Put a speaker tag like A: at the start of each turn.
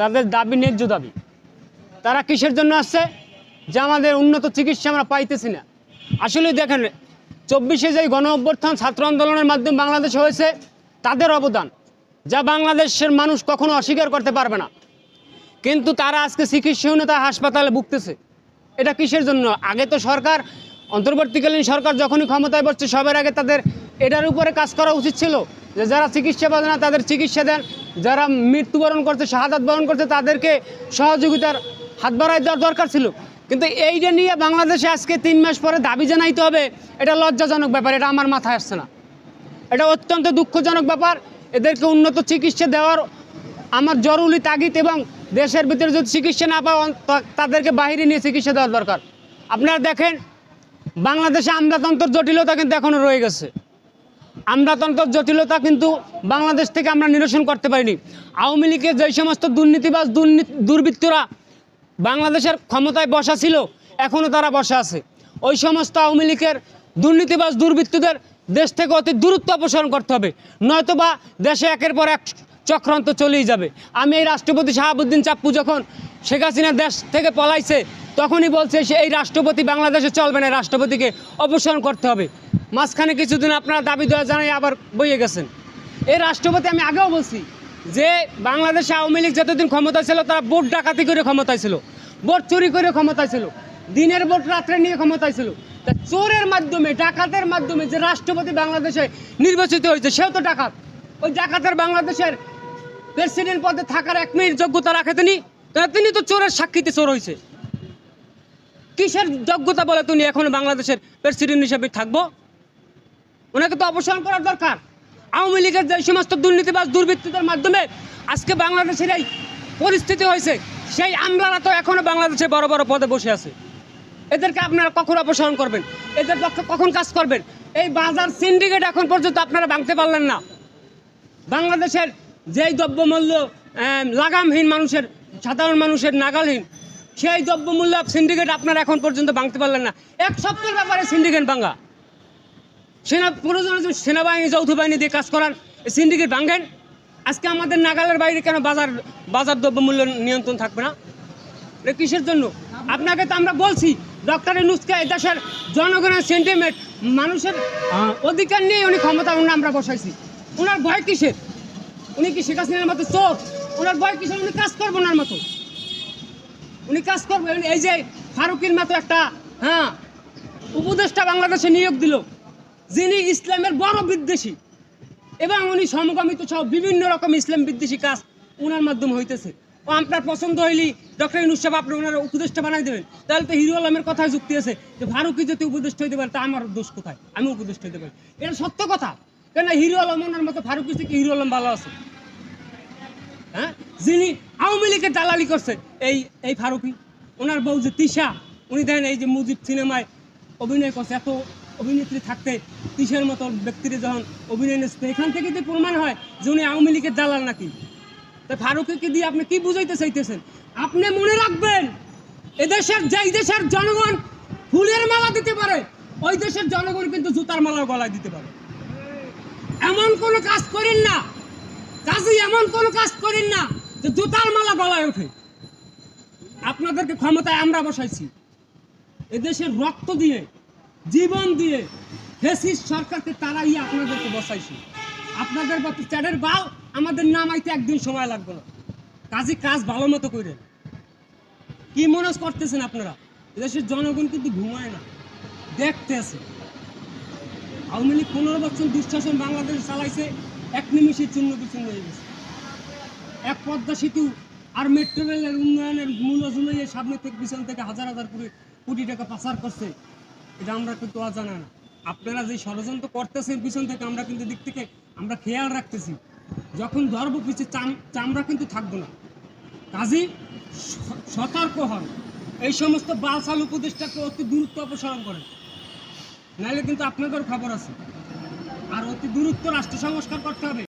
A: তাদের দাবি, ন্যায্য দাবি। তারা কিসের জন্য আসছে? যে আমাদের উন্নত চিকিৎসা আমরা পাইতেছি না। আসলে দেখেন, চব্বিশে যে গণ অভ্যর্থন ছাত্র আন্দোলনের মাধ্যমে বাংলাদেশ হয়েছে, তাদের অবদান, যা বাংলাদেশের মানুষ কখনো অস্বীকার করতে পারবে না। কিন্তু তারা আজকে চিকিৎসাহীনতা হাসপাতালে ভুগতেছে। এটা কিসের জন্য? আগে তো সরকার, অন্তর্বর্তীকালীন সরকার যখনই ক্ষমতায় বসছে, সবার আগে তাদের এটার উপরে কাজ করা উচিত ছিল যে যারা চিকিৎসা পাবে না তাদের চিকিৎসা দেন। যারা মৃত্যুবরণ করছে, শাহাদাত বরণ করছে, তাদেরকে সহযোগিতার হাত বাড়াই দেওয়ার দরকার ছিল। কিন্তু এইটা নিয়ে বাংলাদেশে আজকে তিন মাস পরে দাবি জানাইতে হবে, এটা লজ্জাজনক ব্যাপার, এটা আমার মাথায় আসছে না। এটা অত্যন্ত দুঃখজনক ব্যাপার। এদেরকে উন্নত চিকিৎসা দেওয়ার আমার জরুরি তাগিদ এবং দেশের ভিতরে যদি চিকিৎসা না তা- তাদেরকে বাইরে নিয়ে চিকিৎসা দেওয়ার দরকার। আপনারা দেখেন, বাংলাদেশে আমলাতন্ত্র জটিলতা কিন্তু এখনও রয়ে গেছে। আমলাতন্ত্র জটিলতা কিন্তু বাংলাদেশ থেকে আমরা নিরসন করতে পারিনি। আওয়ামী লীগের যে সমস্ত দুর্নীতিবাজ দুর্নীতি, দুর্বৃত্তরা বাংলাদেশের ক্ষমতায় বসা ছিল এখনও তারা বসা আছে। ওই সমস্ত আওয়ামী লীগের দুর্নীতিবাজ দুর্বৃত্তদের দেশ থেকে অতি দূরত্ব অপসারণ করতে হবে। নয়তোবা দেশে একের পর এক চক্রান্ত চলেই যাবে। আমি এই রাষ্ট্রপতি শাহাবুদ্দিন চাপ্পু যখন শেখ হাসিনা দেশ থেকে পলাইছে, তখনই বলছে এই রাষ্ট্রপতি বাংলাদেশে চলবে না রাষ্ট্রপতিকে অপসারণ করতে হবে। মাঝখানে কিছুদিন আপনারা দাবি দেওয়া জানাই আবার বইয়ে গেছেন। এই রাষ্ট্রপতি আমি আগেও বলছি যে বাংলাদেশে আওয়ামী লীগ যতদিন ক্ষমতায় ছিল, তারা ভোট ডাকাতি করে ক্ষমতায় ছিল, ভোট চুরি করে ক্ষমতায় ছিল, দিনের ভোট রাত্রে নিয়ে ক্ষমতায় ছিল। তা চোরের মাধ্যমে, ডাকাতের মাধ্যমে যে রাষ্ট্রপতি বাংলাদেশে নির্বাচিত হয়েছে, সেও তো ডাকাত। ওই ডাকাতের বাংলাদেশের প্রেসিডেন্ট পদে থাকার এক মিনিট যোগ্যতা রাখে তিনি তিনি তো চোরের সাক্ষীতে চোর হয়েছে। কিসের যোগ্যতা বলে তুমি এখন বাংলাদেশের প্রেসিডেন্ট হিসেবে থাকব? ওনাকে তো অপসারণ করার দরকার। আওয়ামী লীগের যে সমস্ত দুর্নীতিবাজ দুর্বৃত্তদের মাধ্যমে আজকে বাংলাদেশের এই পরিস্থিতি হয়েছে, সেই আমলারা তো এখনও বাংলাদেশে বড় বড় পদে বসে আছে। এদেরকে আপনারা কখন অপসারণ করবেন? এদের পক্ষে কখন কাজ করবেন? এই বাজার সিন্ডিকেট এখন পর্যন্ত আপনারা ভাঙতে পারলেন না। বাংলাদেশের যেই দ্রব্যমূল্য লাগামহীন মানুষের, সাধারণ মানুষের নাগালহীন, সেই দ্রব্যমূল্য সিন্ডিকেট আপনারা এখন পর্যন্ত ভাঙতে পারলেন না। এক সপ্তাহের ব্যাপারে সিন্ডিকেট ভাঙা। সেনা প্রয়োজন সেনাবাহিনী যৌথ বাহিনী দিয়ে কাজ এই সিন্ডিকেট ভাঙেন। আজকে আমাদের নাগালের বাইরে কেন বাজার বাজার দ্রব্যমূল্য নিয়ন্ত্রণ থাকবে না? কিসের জন্য? আপনাকে তো আমরা বলছি, ডক্টর ইনুসকে এই দেশের জনগণের সেন্টিমেন্ট মানুষের অধিকার নিয়ে উনি ক্ষমতা উনি আমরা বসাইছি। ওনার ভয় কিসের? উনি কি শেখ হাসিনার মতো চোর? ওনার ভয় কিসের? উনি কাজ করব ওনার মতো। উনি কাজ করবে। এই যে ফারুকের মতো একটা হ্যাঁ উপদেষ্টা বাংলাদেশে নিয়োগ দিল। যিনি ইসলামের বড় বিদ্বেষী এবং উনি সমকামিত সহ বিভিন্ন রকম ইসলাম বিদ্বেষী কাজ ওনার মাধ্যমে হইতেছে। ও আপনার পছন্দ হইলি ডক্টর ইনুস সাহেব আপনি ওনার উপদেষ্টা বানাই দেবেন। তাহলে তো হিরো আলমের কথায় যুক্তি আছে যে ফারুকি যদি উপদেষ্টা হইতে পারে, তা আমার দোষ কোথায়? আমি উপদেষ্টা হইতে পারি। এটা সত্য কথা। কেন হিরো আলম ওনার মতো ফারুকি থেকে হিরো আলম ভালো আছে? হ্যাঁ? যিনি আওয়ামী লীগের দালালি করছে, এই এই ফারুকি। ওনার বউ যে তিশা, উনি দেখেন এই যে মুজিব সিনেমায় অভিনয় করছে, এত অভিনেত্রী থাকতে তিশার মতো ব্যক্তির যখন অভিনয় নিচ্ছে এখান থেকে যে প্রমাণ হয় যে উনি আওয়ামী লীগের দালাল নাকি? তা ফারুকিকে দিয়ে আপনি কি বুঝাইতে চাইতেছেন? আপনি মনে রাখবেন, এদেশের যেই দেশের জনগণ ফুলের মালা দিতে পারে, ওই দেশের জনগণ কিন্তু জুতার মালা গলায় দিতে পারে। এমন কোনো কাজ করেন না, কাজী এমন কোনো কাজ করেন না যে জুতার মালা গলায় ওঠে। আপনাদেরকে ক্ষমতায় আমরা বসাইছি। এদেশের রক্ত দিয়ে জীবন দিয়ে ফেসিস সরকারকে তারাই আপনাদেরকে বসাইছি। আপনাদের মতো চ্যাডের বাল আমাদের নামাইতে একদিন সময় লাগবে না। কাজে কাজ ভালো মতো করেন কি মনে করতেছেন আপনারা? এদেশের জনগণ কিন্তু ঘুমায় না, দেখতে আছে। আওয়ামী লীগ পনেরো বছর দুঃশাসন বাংলাদেশ চালাইছে, এক নিমিষে চূর্ণ বিচূর্ণ হয়ে গেছে। এক পদ্মা সেতু আর মেট্রো রেলের উন্নয়নের মূল জুলাইয়ের সামনে থেকে পিছন থেকে হাজার হাজার কোটি টাকা পাচার করছে। এটা আমরা কিন্তু অজানা না। আপনারা যে ষড়যন্ত্র করতেছেন পিছন থেকে, আমরা কিন্তু দিক থেকে আমরা খেয়াল রাখতেছি। যখন ধরবো পিছিয়ে চাম, চামড়া কিন্তু থাকব না। কাজী সতর্ক হন। এই সমস্ত বালসাল উপদেষ্টাকে অতি দূরত্ব অপসারণ করেন। নাহলে কিন্তু আপনাদের খবর আছে। আর অতি দূরত্ব রাষ্ট্র সংস্কার করতে হবে।